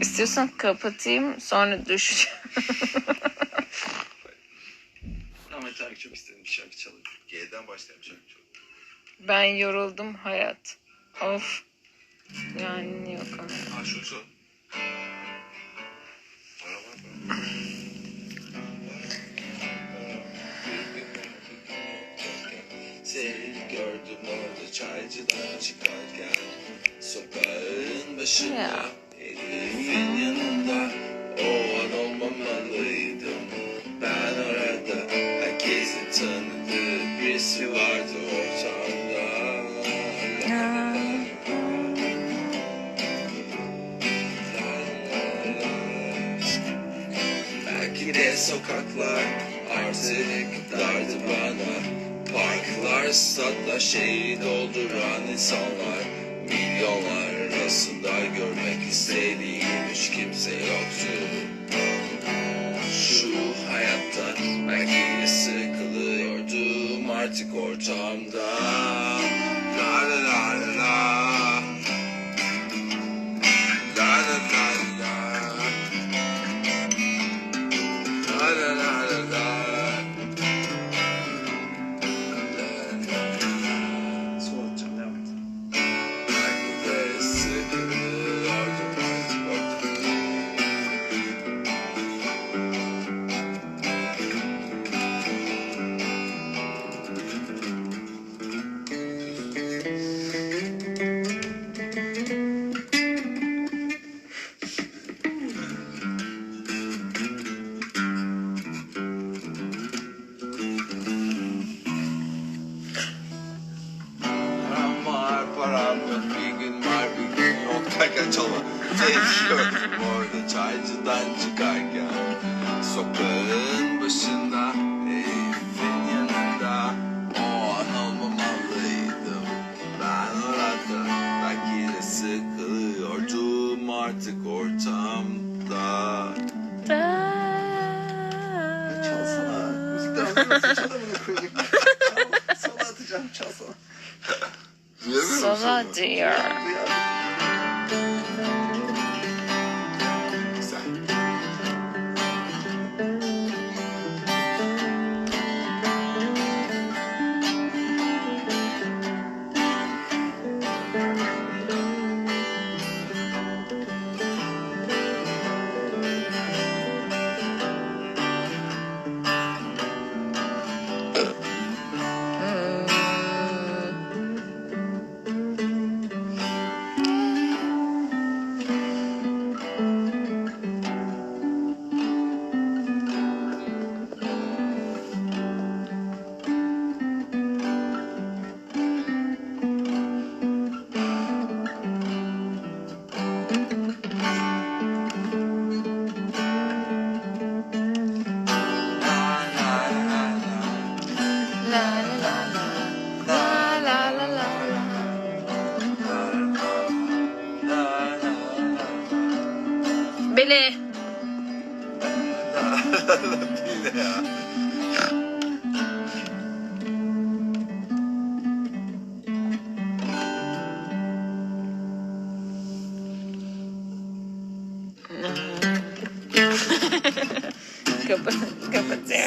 İstiyorsan kapatayım sonra düşeceğim. Ama şarkı çok istedim bir şarkı çalayım. G'den başlayan şarkı çok. Ben yoruldum hayat. Of. Yani yok ama. Ha şu şu. Var. Seni gördüm orada çaycıdan çıkarken Sokağın başında Ya. Sokaklar artık dardı bana. Parklar, statlar, şehri dolduran insanlar. Milyonlar arasında görmek istediğim hiç kimse yoktu. Şu hayatta belki de sıkılıyordum artık ortamda Derken çalma. Değişiyorum orada çaycıdan çıkarken. Sokağın başında, Sola atacağım çalsana. Seni. diyor. Duyar. Bele. Che.